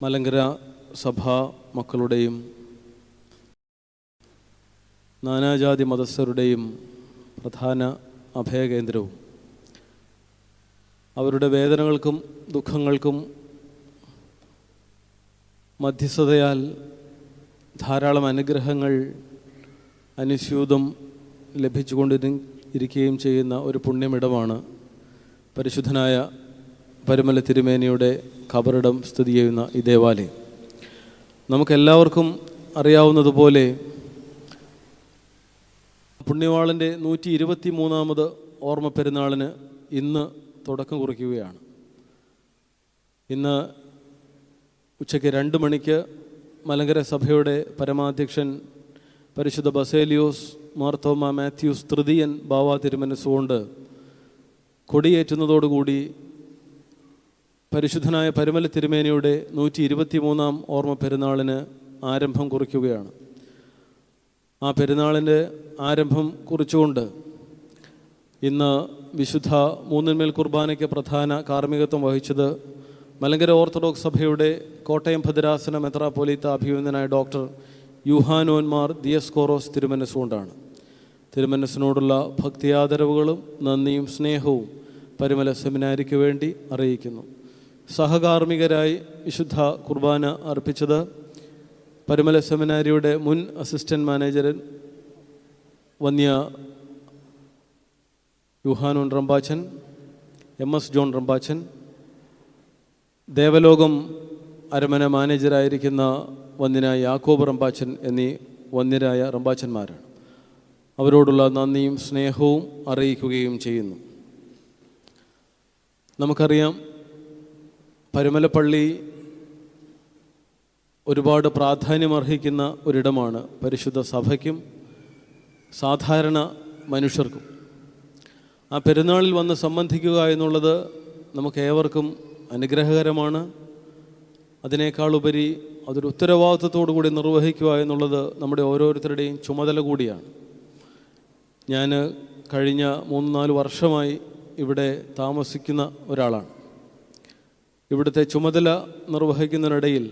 മലങ്കര സഭാ മക്കളുടെയും നാനാജാതി മതസ്ഥരുടെയും പ്രധാന അഭയകേന്ദ്രവും അവരുടെ വേദനകൾക്കും ദുഃഖങ്ങൾക്കും മധ്യസ്ഥതയാൽ ധാരാളം അനുഗ്രഹങ്ങൾ അനുസ്യൂതം ലഭിച്ചുകൊണ്ടിരിക്കുകയും ചെയ്യുന്ന ഒരു പുണ്യമിടമാണ് പരിശുദ്ധനായ പരുമല തിരുമേനിയുടെ ഖബറിടം സ്ഥിതി ചെയ്യുന്ന ഈ ദേവാലയം. നമുക്കെല്ലാവർക്കും അറിയാവുന്നതുപോലെ പുണ്യവാളന്റെ നൂറ്റി ഇരുപത്തി മൂന്നാമത് ഓർമ്മ പെരുന്നാളിന് ഇന്ന് തുടക്കം കുറിക്കുകയാണ്. ഇന്ന് ഉച്ചയ്ക്ക് രണ്ട് മണിക്ക് മലങ്കര സഭയുടെ പരമാധ്യക്ഷൻ പരിശുദ്ധ ബസേലിയോസ് മാർത്തോമ മാത്യൂസ് തൃതീയൻ ബാവ തിരുമനസ്സുകൊണ്ട് കൊടിയേറ്റുന്നതോടുകൂടി പരിശുദ്ധനായ പരുമല തിരുമേനിയുടെ നൂറ്റി ഇരുപത്തി മൂന്നാം ഓർമ്മ പെരുന്നാളിന് ആരംഭം കുറിക്കുകയാണ്. ആ പെരുന്നാളിന്റെ ആരംഭം കുറിച്ചുകൊണ്ട് ഇന്ന് വിശുദ്ധ മൂന്നിന്മേൽ കുർബാനയ്ക്ക് പ്രധാന കാർമ്മികത്വം വഹിച്ചത് മലങ്കര ഓർത്തഡോക്സ് സഭയുടെ കോട്ടയം ഭദ്രാസന മെത്രാപ്പോലീത്ത അഭിനന്ദനായ ഡോക്ടർ യുഹാനോന്മാർ ദിയസ്കോറോസ് തിരുമനസ്സുകൊണ്ടാണ് തിരുമനസ്സിനോടുള്ള ഭക്തിയാദരവുകളും നന്ദിയും സ്നേഹവും പരിമല സെമിനാരിക്ക് വേണ്ടി അറിയിക്കുന്നു. സഹകാർമ്മികരായി വിശുദ്ധ കുർബാന അർപ്പിച്ചത് പരിമല സെമിനാരിയുടെ മുൻ അസിസ്റ്റന്റ് മാനേജരൻ വന്യ Yuhanon Rambachan M S John Rambachan Devalokam Aramana മാനേജരായിരിക്കുന്ന വന്യനായ യാക്കോബ് റമ്പാച്ചൻ എന്നീ വന്യരായ റമ്പാച്ചന്മാരാണ്. അവരോടുള്ള നന്ദിയും സ്നേഹവും അറിയിക്കുകയും ചെയ്യുന്നു. നമുക്കറിയാം പരുമലപ്പള്ളി ഒരുപാട് പ്രാധാന്യമർഹിക്കുന്ന ഒരിടമാണ് പരിശുദ്ധ സഭയ്ക്കും സാധാരണ മനുഷ്യർക്കും. ആ പെരുന്നാളിൽ വന്ന് സംബന്ധിക്കുക എന്നുള്ളത് നമുക്ക് ഏവർക്കും അനുഗ്രഹകരമാണ് അതിനേക്കാളുപരി അതൊരു ഉത്തരവാദിത്വത്തോടു കൂടി നിർവഹിക്കുക എന്നുള്ളത് നമ്മുടെ ഓരോരുത്തരുടെയും ചുമതല കൂടിയാണ്. ഞാൻ കഴിഞ്ഞ മൂന്ന് നാല് വർഷമായി ഇവിടെ താമസിക്കുന്ന ഒരാളാണ്. ഇവിടുത്തെ ചുമതല നിർവഹിക്കുന്നതിനിടയിൽ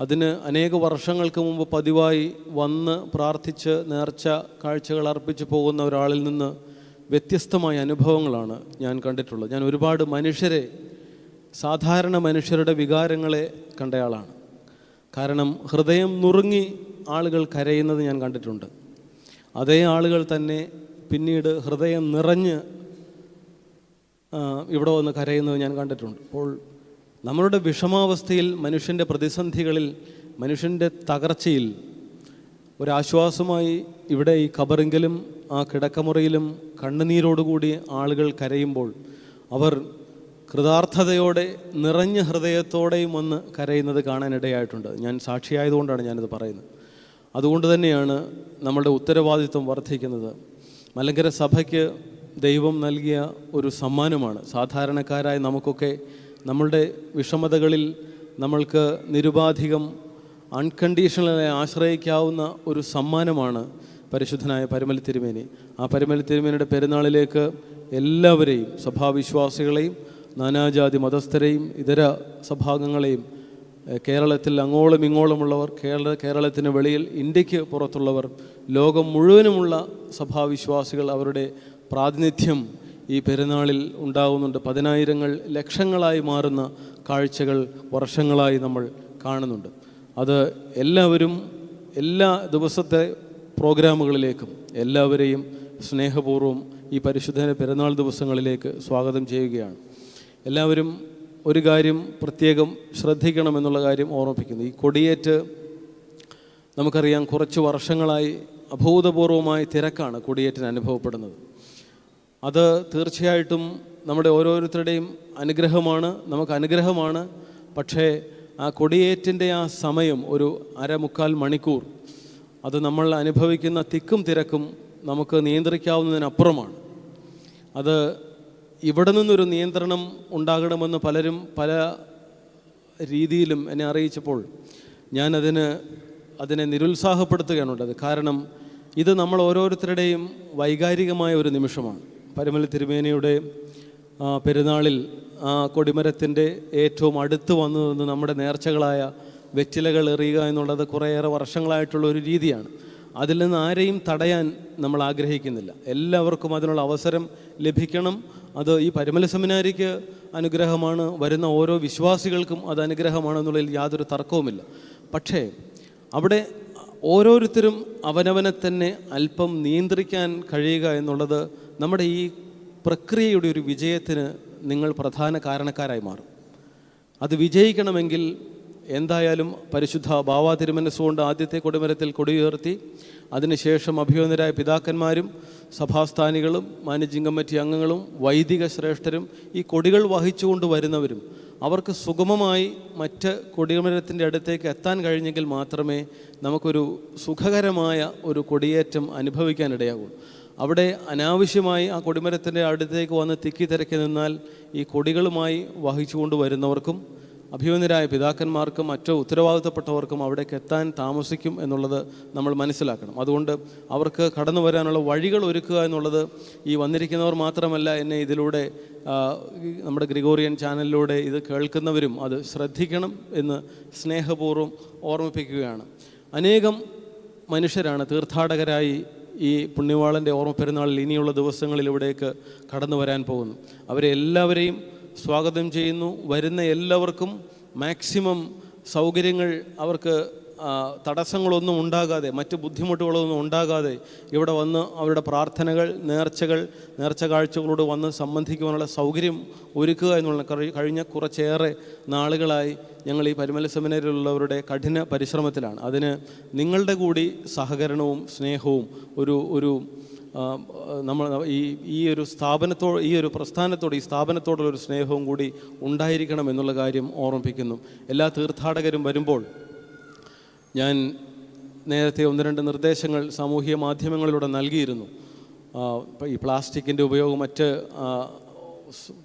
അതിന് അനേക വർഷങ്ങൾക്ക് മുമ്പ് പതിവായി വന്ന് പ്രാർത്ഥിച്ച് നേർച്ച കാഴ്ചകൾ അർപ്പിച്ചു പോകുന്ന ഒരാളിൽ നിന്ന് വ്യത്യസ്തമായ അനുഭവങ്ങളാണ് ഞാൻ കണ്ടിട്ടുള്ളത്. ഞാൻ ഒരുപാട് മനുഷ്യരെ സാധാരണ മനുഷ്യരുടെ വികാരങ്ങളെ കണ്ടയാളാണ്. കാരണം ഹൃദയം നുറുങ്ങി ആളുകൾ കരയുന്നത് ഞാൻ കണ്ടിട്ടുണ്ട്. അതേ ആളുകൾ തന്നെ പിന്നീട് ഹൃദയം നിറഞ്ഞ് ഇവിടെ വന്ന് കരയുന്നത് ഞാൻ കണ്ടിട്ടുണ്ട്. അപ്പോൾ നമ്മളുടെ വിഷമാവസ്ഥയിൽ മനുഷ്യന്റെ പ്രതിസന്ധികളിൽ മനുഷ്യന്റെ തകർച്ചയിൽ ഒരാശ്വാസമായി ഇവിടെ ഈ കബറിങ്കിലും ആ കിടക്കമുറിയിലും കണ്ണുനീരോടുകൂടി ആളുകൾ കരയുമ്പോൾ അവർ കൃതാർത്ഥതയോടെ നിറഞ്ഞ ഹൃദയത്തോടെയും വന്ന് കരയുന്നത് കാണാനിടയായിട്ടുണ്ട്. ഞാൻ സാക്ഷിയായതുകൊണ്ടാണ് ഞാനിത് പറയുന്നത്. അതുകൊണ്ട് തന്നെയാണ് നമ്മളുടെ ഉത്തരവാദിത്വം വർദ്ധിക്കുന്നത്. മലങ്കര സഭയ്ക്ക് ദൈവം നൽകിയ ഒരു സമ്മാനമാണ്. സാധാരണക്കാരായ നമുക്കൊക്കെ നമ്മളുടെ വിഷമതകളിൽ നമ്മൾക്ക് നിരുപാധികം അൺകണ്ടീഷണലായി ആശ്രയിക്കാവുന്ന ഒരു സമ്മാനമാണ് പരിശുദ്ധനായ പരമലി തിരുമേനി ആ പരമലി തിരുമേനിയുടെ പെരുന്നാളിലേക്ക് എല്ലാവരെയും സഭാവിശ്വാസികളെയും നാനാജാതി മതസ്ഥരെയും ഇതര സഭാംഗങ്ങളെയും കേരളത്തിൽ അങ്ങോളം ഇങ്ങോളമുള്ളവർ കേരള കേരളത്തിന് വെളിയിൽ ഇന്ത്യയ്ക്ക് പുറത്തുള്ളവർ ലോകം മുഴുവനുമുള്ള സഭാവിശ്വാസികൾ അവരുടെ പ്രാതിനിധ്യം ഈ പെരുന്നാളിൽ ഉണ്ടാകുന്നുണ്ട് പതിനായിരങ്ങൾ ലക്ഷങ്ങളായി മാറുന്ന കാഴ്ചകൾ വർഷങ്ങളായി നമ്മൾ കാണുന്നുണ്ട്. അത് എല്ലാവരും എല്ലാ ദിവസത്തെ പ്രോഗ്രാമുകളിലേക്കും എല്ലാവരെയും സ്നേഹപൂർവം ഈ പരിശുദ്ധ പെരുന്നാൾ ദിവസങ്ങളിലേക്ക് സ്വാഗതം ചെയ്യുകയാണ്. എല്ലാവരും ഒരു കാര്യം പ്രത്യേകം ശ്രദ്ധിക്കണമെന്നുള്ള കാര്യം ഓർമ്മിപ്പിക്കുന്നു. ഈ കൊടിയേറ്റ് നമുക്കറിയാം കുറച്ച് വർഷങ്ങളായി അഭൂതപൂർവമായ തിരക്കാണ് കൊടിയേറ്റിന് അനുഭവപ്പെടുന്നത്. അത് തീർച്ചയായിട്ടും നമ്മുടെ ഓരോരുത്തരുടെയും അനുഗ്രഹമാണ് നമുക്ക് അനുഗ്രഹമാണ്. പക്ഷേ ആ കൊടിയേറ്റിന്റെ ആ സമയം ഒരു അരമുക്കാൽ മണിക്കൂർ അത് നമ്മൾ അനുഭവിക്കുന്ന തിക്കും തിരക്കും നമുക്ക് നിയന്ത്രിക്കാവുന്നതിനപ്പുറമാണ്. അത് ഇവിടെ നിന്നൊരു നിയന്ത്രണം ഉണ്ടാകണമെന്ന് പലരും പല രീതിയിലും എന്നെ അറിയിച്ചപ്പോൾ ഞാനതിന് അതിനെ നിരുത്സാഹപ്പെടുത്തുകയാണുള്ളത്. കാരണം ഇത് നമ്മൾ ഓരോരുത്തരുടെയും വൈകാരികമായ ഒരു നിമിഷമാണ്. പരമല തിരുമേനിയുടെ പെരുന്നാളിൽ ആ കൊടിമരത്തിന്റെ ഏറ്റവും അടുത്ത് വന്നു നിന്ന് നമ്മുടെ നേർച്ചകളായ വെറ്റിലകൾ എറിയുക എന്നുള്ളത് കുറേയേറെ വർഷങ്ങളായിട്ടുള്ള ഒരു രീതിയാണ്. അതിൽ നിന്ന് ആരെയും തടയാൻ നമ്മൾ ആഗ്രഹിക്കുന്നില്ല. എല്ലാവർക്കും അതിനുള്ള അവസരം ലഭിക്കണം. അത് ഈ പരിമല സെമിനാരിക്ക് അനുഗ്രഹമാണ്. വരുന്ന ഓരോ വിശ്വാസികൾക്കും അത് അനുഗ്രഹമാണ് എന്നുള്ളതിൽ യാതൊരു തർക്കവുമില്ല. പക്ഷേ അവിടെ ഓരോരുത്തരും അവനവനെ തന്നെ അല്പം നിയന്ത്രിക്കാൻ കഴിയുക എന്നുള്ളത് നമ്മുടെ ഈ പ്രക്രിയയുടെ ഒരു വിജയത്തിന് നിങ്ങൾ പ്രധാന കാരണക്കാരായി മാറും. അത് വിജയിക്കണമെങ്കിൽ എന്തായാലും പരിശുദ്ധ ബാവാ തിരുമനസ്സുകൊണ്ട് ആദ്യത്തെ കൊടിമരത്തിൽ കൊടിയുയർത്തി അതിനുശേഷം അഭിയോന്നരായ പിതാക്കന്മാരും സഭാസ്ഥാനികളും മാനേജിംഗ് കമ്മിറ്റി അംഗങ്ങളും വൈദിക ശ്രേഷ്ഠരും ഈ കൊടികൾ വഹിച്ചുകൊണ്ട് വരുന്നവരും അവർക്ക് സുഗമമായി മറ്റ് കൊടിമരത്തിന്റെ അടുത്തേക്ക് എത്താൻ കഴിഞ്ഞെങ്കിൽ മാത്രമേ നമുക്കൊരു സുഖകരമായ ഒരു കൊടിയേറ്റം അനുഭവിക്കാനിടയാകൂ. അവിടെ അനാവശ്യമായി ആ കൊടിമരത്തിന്റെ അടുത്തേക്ക് വന്ന് തിക്കി തിരക്കി നിന്നാൽ ഈ കൊടികളുമായി വഹിച്ചുകൊണ്ട് വരുന്നവർക്കും അഭിമന്യരായ പിതാക്കന്മാർക്കും മറ്റു ഉത്തരവാദിത്തപ്പെട്ടവർക്കും അവിടേക്ക് എത്താൻ താമസിക്കും എന്നുള്ളത് നമ്മൾ മനസ്സിലാക്കണം. അതുകൊണ്ട് അവർക്ക് കടന്നു വരാനുള്ള വഴികൾ ഒരുക്കുക എന്നുള്ളത് ഈ വന്നിരിക്കുന്നവർ മാത്രമല്ല എന്നെ ഇതിലൂടെ നമ്മുടെ ഗ്രിഗോറിയൻ ചാനലിലൂടെ ഇത് കേൾക്കുന്നവരും അത് ശ്രദ്ധിക്കണം എന്ന് സ്നേഹപൂർവം ഓർമ്മിപ്പിക്കുകയാണ്. അനേകം മനുഷ്യരാണ് തീർത്ഥാടകരായി ഈ പുണ്യവാളന്റെ ഓർമ്മ പെരുന്നാളിൽ ഇനിയുള്ള ദിവസങ്ങളിൽ ഇവിടേക്ക് കടന്നു വരാൻ പോകുന്നു. അവരെ എല്ലാവരെയും സ്വാഗതം ചെയ്യുന്നു. വരുന്ന എല്ലാവർക്കും മാക്സിമം സൗകര്യങ്ങൾ അവർക്ക് തടസ്സങ്ങളൊന്നും ഉണ്ടാകാതെ മറ്റ് ബുദ്ധിമുട്ടുകളൊന്നും ഉണ്ടാകാതെ ഇവിടെ വന്ന് അവരുടെ പ്രാർത്ഥനകൾ നേർച്ചകൾ നേർച്ച കാഴ്ചകളോട് വന്ന് സംബന്ധിക്കുവാനുള്ള സൗകര്യം ഒരുക്കുക എന്നുള്ള കഴിഞ്ഞ കുറച്ചേറെ നാളുകളായി ഞങ്ങൾ ഈ പരിമല സെമിനാരിലുള്ളവരുടെ കഠിന പരിശ്രമത്തിലാണ്. അതിന് നിങ്ങളുടെ കൂടി സഹകരണവും സ്നേഹവും ഒരു ഒരു നമ്മൾ ഈ ഈ ഒരു സ്ഥാപനത്തോട് ഈ ഒരു പ്രസ്ഥാനത്തോട് ഈ സ്ഥാപനത്തോടുള്ള ഒരു സ്നേഹവും കൂടി ഉണ്ടായിരിക്കണം എന്നുള്ള കാര്യം ഓർമ്മിപ്പിക്കുന്നു. എല്ലാ തീർത്ഥാടകരും വരുമ്പോൾ ഞാൻ നേരത്തെ ഒന്ന് രണ്ട് നിർദ്ദേശങ്ങൾ സാമൂഹ്യ മാധ്യമങ്ങളിലൂടെ നൽകിയിരുന്നു. ഈ പ്ലാസ്റ്റിക്കിന്റെ ഉപയോഗം മറ്റ്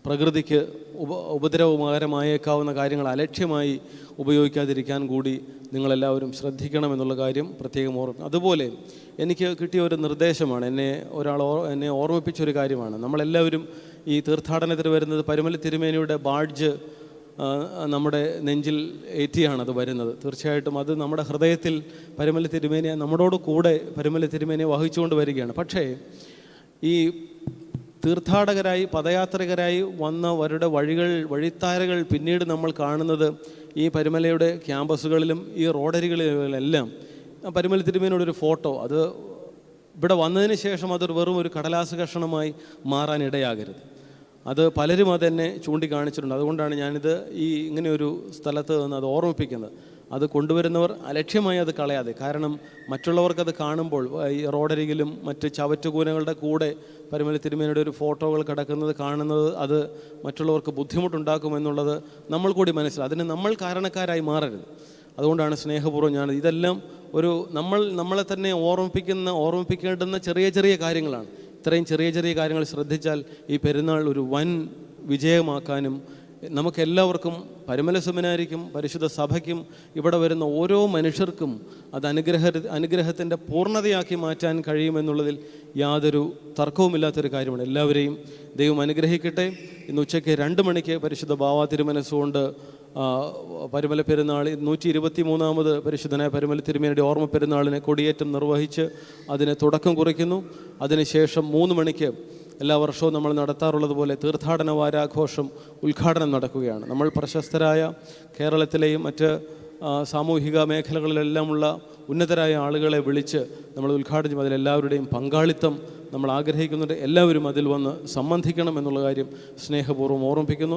പ്രകൃതിക്ക് ഉപ ഉപദ്രവകരമായേക്കാവുന്ന കാര്യങ്ങൾ അലക്ഷ്യമായി ഉപയോഗിക്കാതിരിക്കാൻ കൂടി നിങ്ങളെല്ലാവരും ശ്രദ്ധിക്കണം എന്നുള്ള കാര്യം പ്രത്യേകം ഓർമ്മ അതുപോലെ എനിക്ക് കിട്ടിയ ഒരു നിർദ്ദേശമാണ്. എന്നെ ഒരാൾ എന്നെ ഓർമ്മിപ്പിച്ചൊരു കാര്യമാണ്. നമ്മളെല്ലാവരും ഈ തീർത്ഥാടനത്തിന് വരുന്നത് പരുമല തിരുമേനിയുടെ ബാഡ്ജ് നമ്മുടെ നെഞ്ചിൽ ഏറ്റിയാണ് അത് വരുന്നത്. തീർച്ചയായിട്ടും അത് നമ്മുടെ ഹൃദയത്തിൽ പരമല തിരുമേനിയെ നമ്മളോട് കൂടെ പരമല തിരുമേനിയെ വഹിച്ചുകൊണ്ട് വരികയാണ്. പക്ഷേ ഈ തീർത്ഥാടകരായി പദയാത്രികരായി വന്നവരുടെ വഴികൾ വഴിത്താരകൾ പിന്നീട് നമ്മൾ കാണുന്നത് ഈ പരുമലയുടെ ക്യാമ്പസുകളിലും ഈ റോഡരികളിലെല്ലാം പരുമല ഒരു ഫോട്ടോ അത് ഇവിടെ വന്നതിന് ശേഷം അതൊരു വെറും ഒരു കടലാസ് കഷണമായി മാറാൻ ഇടയാകരുത്. അത് പലരും അതെന്നെ ചൂണ്ടിക്കാണിച്ചിട്ടുണ്ട്. അതുകൊണ്ടാണ് ഞാനിത് ഈ ഇങ്ങനെ ഒരു സ്ഥലത്ത് നിന്ന് അത് ഓർമ്മിപ്പിക്കുന്നത്. അത് കൊണ്ടുവരുന്നവർ അലക്ഷ്യമായി അത് കളയാതെ. കാരണം മറ്റുള്ളവർക്കത് കാണുമ്പോൾ ഈ റോഡരികിലും മറ്റ് ചവറ്റുകൂനകളുടെ കൂടെ പരിമല തിരുമേനയുടെ ഒരു ഫോട്ടോകൾ കിടക്കുന്നത് കാണുന്നത് അത് മറ്റുള്ളവർക്ക് ബുദ്ധിമുട്ടുണ്ടാക്കുമെന്നുള്ളത് നമ്മൾ കൂടി മനസ്സിലാക്കും അതിന് നമ്മൾ കാരണക്കാരായി മാറരുത്. അതുകൊണ്ടാണ് സ്നേഹപൂർവം ഞാൻ ഇതെല്ലാം ഒരു നമ്മൾ നമ്മളെ തന്നെ ഓർമ്മിപ്പിക്കുന്ന ഓർമ്മിപ്പിക്കേണ്ടുന്ന ചെറിയ ചെറിയ കാര്യങ്ങളാണ്. ഇത്രയും ചെറിയ ചെറിയ കാര്യങ്ങൾ ശ്രദ്ധിച്ചാൽ ഈ പെരുന്നാൾ ഒരു വൻ വിജയമാക്കാനും നമുക്കെല്ലാവർക്കും പരിമല സെമിനാരിക്കും പരിശുദ്ധ സഭയ്ക്കും ഇവിടെ വരുന്ന ഓരോ മനുഷ്യർക്കും അത് അനുഗ്രഹ അനുഗ്രഹത്തിന്റെ പൂർണതയാക്കി മാറ്റാൻ കഴിയുമെന്നുള്ളതിൽ യാതൊരു തർക്കവുമില്ലാത്തൊരു കാര്യമാണ്. എല്ലാവരെയും ദൈവം അനുഗ്രഹിക്കട്ടെ. ഇന്ന് ഉച്ചയ്ക്ക് രണ്ട് മണിക്ക് പരിശുദ്ധ ബാവാ തിരുമനസ്സുകൊണ്ട് പരിമല പെരുന്നാൾ നൂറ്റി ഇരുപത്തി മൂന്നാമത് പരിശുദ്ധനായ പരിമല തിരുമേനിയുടെ ഓർമ്മ പെരുന്നാളിനെ കൊടിയേറ്റം നിർവഹിച്ച് അതിന് തുടക്കം കുറിക്കുന്നു. അതിനുശേഷം മൂന്ന് മണിക്ക് എല്ലാ വർഷവും നമ്മൾ നടത്താറുള്ളത് പോലെ തീർത്ഥാടന വാരാഘോഷം ഉദ്ഘാടനം നടക്കുകയാണ്. നമ്മൾ പ്രശസ്തരായ കേരളത്തിലെയും മറ്റ് സാമൂഹിക മേഖലകളിലെല്ലാമുള്ള ഉന്നതരായ ആളുകളെ വിളിച്ച് നമ്മൾ ഉദ്ഘാടനം അതിലെല്ലാവരുടെയും പങ്കാളിത്തം നമ്മൾ ആഗ്രഹിക്കുന്നുണ്ട്. എല്ലാവരും അതിൽ വന്ന് സംബന്ധിക്കണം എന്നുള്ള കാര്യം സ്നേഹപൂർവം ഓർമ്മിപ്പിക്കുന്നു.